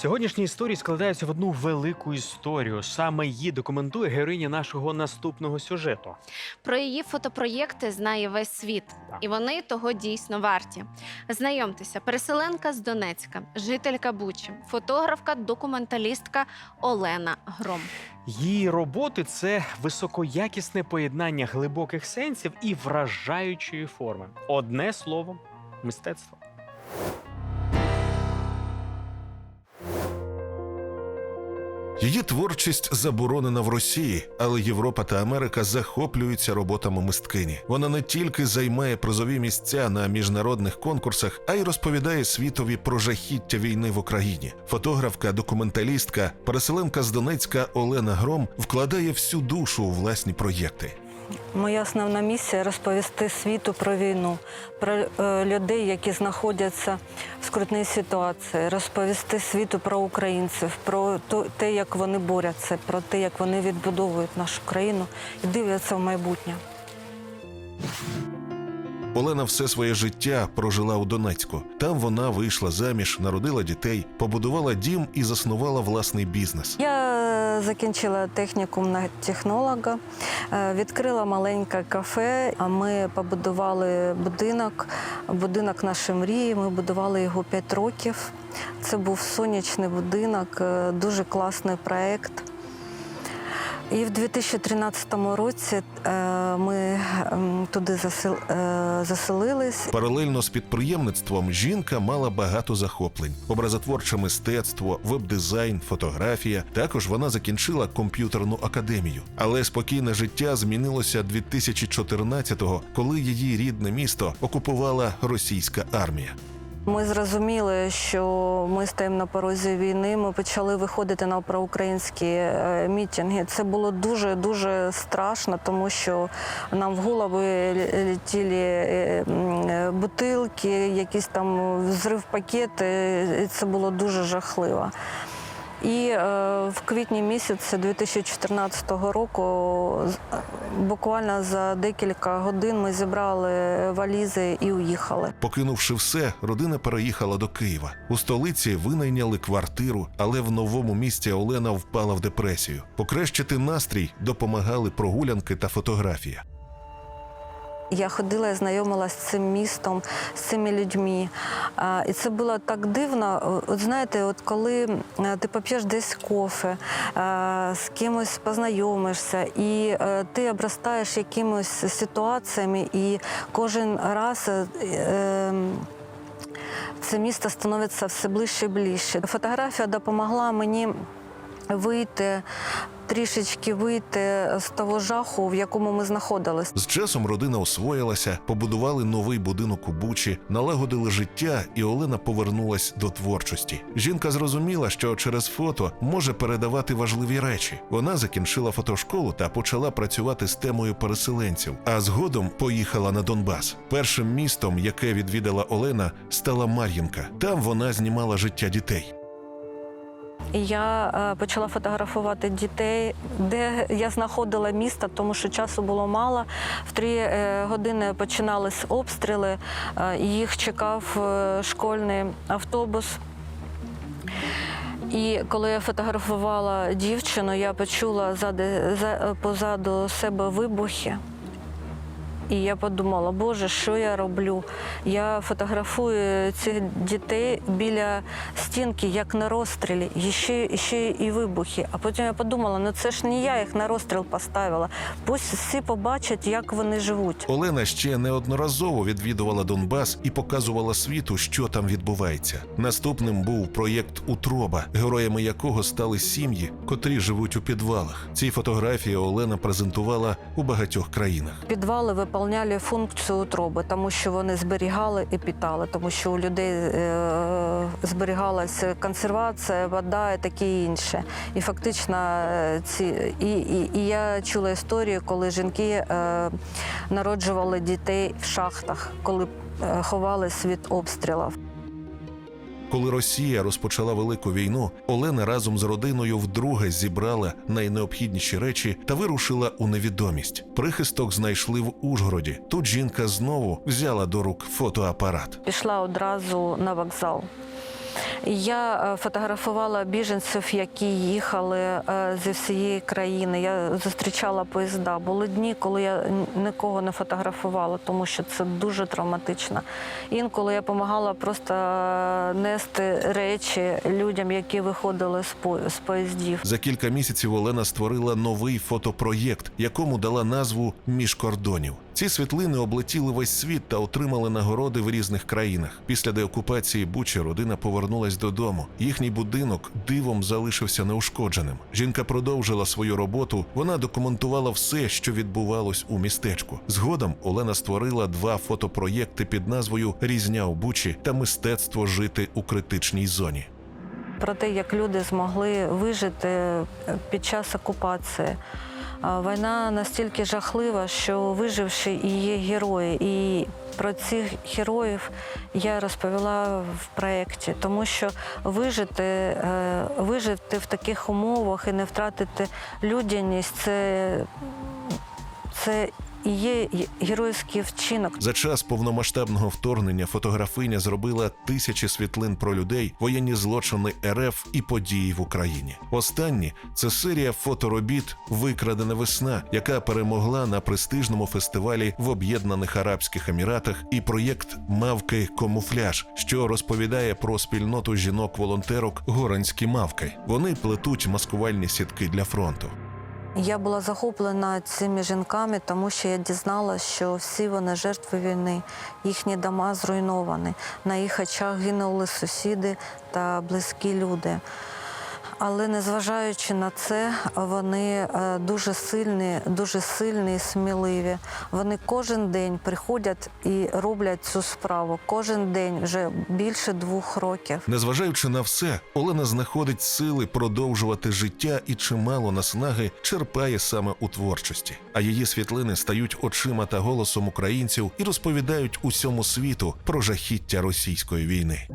Сьогоднішні історії складаються в одну велику історію. Саме її документує героїня нашого наступного сюжету. Про її фотопроєкти знає весь світ, і вони того дійсно варті. Знайомтеся, переселенка з Донецька, жителька Бучі, фотографка, документалістка Олена Гром. Її роботи це високоякісне поєднання глибоких сенсів і вражаючої форми. Одне слово мистецтво. Її творчість заборонена в Росії, але Європа та Америка захоплюються роботами мисткині. Вона не тільки займає призові місця на міжнародних конкурсах, а й розповідає світові про жахіття війни в Україні. Фотографка, документалістка, переселенка з Донецька Олена Гром вкладає всю душу у власні проєкти. Моя основна місія розповісти світу про війну, про е, людей, які знаходяться в скрутній ситуації, розповісти світу про українців, про то- те, як вони борються, про те, як вони відбудовують нашу країну і дивляться в майбутнє. Олена все своє життя прожила у Донецьку. Там вона вийшла заміж, народила дітей, побудувала дім і заснувала власний бізнес. Я закінчила технікум на технолога, е, відкрила маленьке кафе. А ми побудували будинок, будинок нашої мрії. Ми будували його 5 років. Це був сонячний будинок, е, дуже класний проєкт. І в 2013 році е, ми ем, туди заселились. Паралельно з підприємництвом жінка мала багато захоплень: образотворче мистецтво, веб-дизайн, фотографія. Також вона закінчила комп'ютерну академію. Але спокійне життя змінилося 2014-го, коли її рідне місто окупувала російська армія. Ми зрозуміли, що ми стоїмо на порозі війни. Ми почали виходити на проукраїнські е, мітинги. Це було дуже дуже страшно, тому що нам в голови лі- летіли е, е, бутилки, якісь там взрив пакети. І Це було дуже жахливо. І е, в квітні місяці 2014 року е, буквально за декілька годин ми зібрали валізи і уїхали. Покинувши все, родина переїхала до Києва. У столиці винайняли квартиру, але в новому місті Олена впала в депресію. Покращити настрій допомагали прогулянки та фотографія. Я ходила і знайомилася з цим містом, з цими людьми. І це було так дивно. От знаєте, от коли ти поп'єш десь кофе, з кимось познайомишся, і е, ти обростаєш якимось ситуаціями, і кожен раз. е, е, Це місто становиться все ближче і ближче. Фотографія допомогла мені вийти, трішечки вийти з того жаху, в якому ми знаходились. З часом родина освоїлася, побудували новий будинок у Бучі, налагодили життя, і Олена повернулась до творчості. Жінка зрозуміла, що через фото може передавати важливі речі. Вона закінчила фотошколу та почала працювати з темою переселенців. А згодом поїхала на Донбас. Першим містом, яке відвідала Олена, стала Мар'їнка. Там вона знімала життя дітей. Я е, почала фотографувати дітей, де я знаходила місто, тому що часу було мало. В три е, години починались обстріли, е, їх чекав школьний автобус. І коли я фотографувала дівчину, я почула позаду себе вибухи. І я подумала, Боже, що я роблю? Я фотографую цих дітей біля стінки, як на розстрілі, і ще, і ще і вибухи. А потім я подумала, ну це ж не я їх на розстріл поставила. Пусть всі побачать, як вони живуть. Олена ще неодноразово відвідувала Донбас і показувала світу, що там відбувається. Наступним був проєкт Утроба, героями якого стали сім'ї, котрі живуть у підвалах. Ці фотографії Олена презентувала у багатьох країнах. Підвали виповняли функцію утроби, тому що вони зберігали і питали, тому що у людей е, зберігалася консервація, вода і таке інше. І фактично е, ці і, і, і я чула історію, коли жінки е, народжували дітей в шахтах, коли ховались від обстрілів. Коли Росія розпочала велику війну, Олена разом з родиною вдруге зібрала найнеобхідніші речі та вирушила у невідомість. Прихисток знайшли в Ужгороді. Тут жінка знову взяла до рук фотоапарат. Пішла одразу на вокзал. Я е, фотографувала біженців, які їхали е, зі всієї країни. Я зустрічала поїзда. Були дні, коли я нікого не фотографувала, тому що це дуже травматично. Інколи я допомагала просто е, нести речі людям, які виходили з по- з поїздів. За кілька місяців Олена створила новий фотопроєкт, якому дала назву Між кордонів. Ці світлини облетіли весь світ та отримали нагороди в різних країнах. Після деокупації Бучі родина повернулась додому. Їхній будинок дивом залишився неушкодженим. Жінка продовжила свою роботу. Вона документувала все, що відбувалось у містечку. Згодом Олена створила два фотопроєкти під назвою Різня у Бучі та Мистецтво жити у критичній зоні. про те, як люди змогли вижити під час окупації. Війна настільки жахлива, що виживши і є герої. І про цих героїв я розповіла в проєкті, тому що вижити, е, вижити в таких умовах і не втратити людяність це, це і є геройський вчинок. За час повномасштабного вторгнення фотографиня зробила тисячі світлин про людей, воєнні злочини РФ і події в Україні. Останні це серія фоторобіт Викрадена весна, яка перемогла на престижному фестивалі в Об'єднаних Арабських Еміратах, і проєкт Мавки Комуфляж, що розповідає про спільноту жінок-волонтерок Горанські мавки. Вони плетуть маскувальні сітки для фронту. Я була захоплена цими жінками, тому що я дізналася, що всі вони жертви війни, їхні дома зруйновані. На їх очах гинули сусіди та близькі люди. Але незважаючи на це, вони е, дуже сильні, дуже сильні і сміливі. Вони кожен день приходять і роблять цю справу. Кожен день вже більше двох років. Незважаючи на все, Олена знаходить сили продовжувати життя і чимало наснаги черпає саме у творчості. А її світлини стають очима та голосом українців і розповідають усьому світу про жахіття російської війни.